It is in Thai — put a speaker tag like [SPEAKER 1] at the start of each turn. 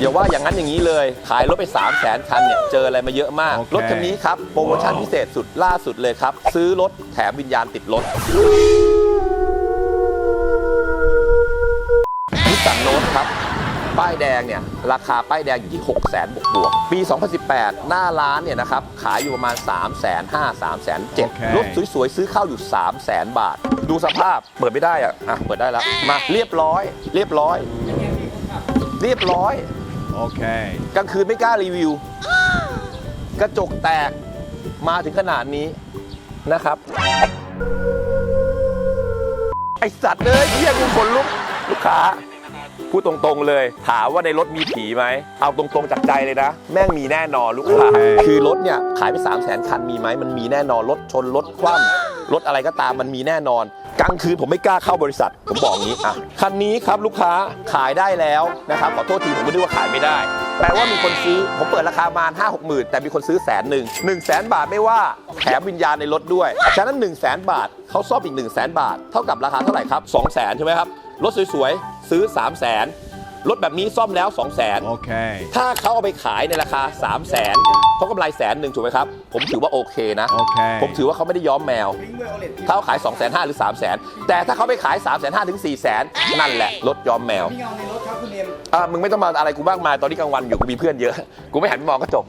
[SPEAKER 1] อย่าว่าอย่างนั้นอย่างนี้เลย ขายรถไป 3 0 0แสนคันเนี่ย เจออะไรมาเยอะมาก
[SPEAKER 2] โอเค
[SPEAKER 1] รถคันนี้ครับ โปรโมชั่นพิเศษสุดล่าสุดเลยครับ ซื้อรถแถมวิญญาณติดรถนิสสันโนตครับ ป้ายแดงเนี่ย ราคาป้ายแดงอยู่ที่ 6 0 0 0 0 0บวกบวกๆปี 2018 หน้าร้านเนี่ยนะครับ ขายอยู่ประมาณ 3 5 0 0 0 0 3 0 0 0
[SPEAKER 2] โอเค
[SPEAKER 1] รถสวยๆ ซื้อเข้าอยู่ 3 0 0 0 0 0บาท ดูสภาพเปิดไม่ได้อะอะ เปิดได้แล้ว มาเรียบร้อย เรียบร้อย เรียบร้อย
[SPEAKER 2] Okay.
[SPEAKER 1] กลางคืนไม่กล้ารีวิว กระจกแตกมาถึงขนาดนี้นะครับ ไอสัตว์เลยเฮียกูคนลุกลูกค้า พูดตรงๆเลย ถามว่าในรถมีผีไหม เอาตรงๆจากใจเลยนะ แม่งมีแน่นอนลูกค้า
[SPEAKER 2] โอเค
[SPEAKER 1] คือรถเนี่ย ขายไป3 0 0แสนคันมีไหม มันมีแน่นอน รถชน รถคว่ำรถอะไรก็ตามมันมีแน่นอน กลางคืนผมไม่กล้าเข้าบริษัท ผมบอกงี้อะคันนี้ครับลูกค้าขายได้แล้วนะครับขอโทษทีผมไม่ได้ว่าขายไม่ได้ แปลว่ามีคนซื้อผมเปิดราคาประมาณ5 6หมื่นแต่มีคนซื้อแสนหนึ่งหนึ่งแสนบาทไม่ว่าแถมวิญญาณในรถด้วย ฉะนั้น1นึ่งแสนบาทเขาซ่อมอีก1นึ่งแสนบาท เท่ากับราคาเท่าไหร่ครับ2 0 0แสนใช่ไหมครับรถสวยๆซื้อ 3 0 0แสน รถแบบนี้ซ่อมแล้ว 2 0 0แสน
[SPEAKER 2] Okay.
[SPEAKER 1] ถ้าเขาเอาไปขายในราคา 3 0 0แสนเขากำไรแสนหนึ่งถูกไหมครับ ผมถือว่าโอเคนะ
[SPEAKER 2] โอเค
[SPEAKER 1] ผมถือว่าเขาไม่ได้ย้อมแมว ถ้าเขาขาย 2 5 0 0 0หรือ 3 0 0 0 0 0แต่ถ้าเขาไปขาย 3 5 0 0 0ถึง4 0 0 0 0นั่นแหละรถย้อมแมว
[SPEAKER 3] พี่เงาในรถครับคุณเอ็ม
[SPEAKER 1] อะมึงไม่ต้องมาอะไรกูมากมายตอนนี้กลางวันอยู่กูมีเพื่อนเยอะ กูไม่หันไปมองก็จบ